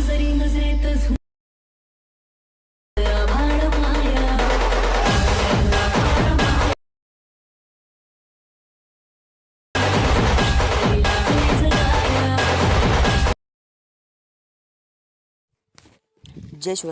जरी नजरेत जय शिव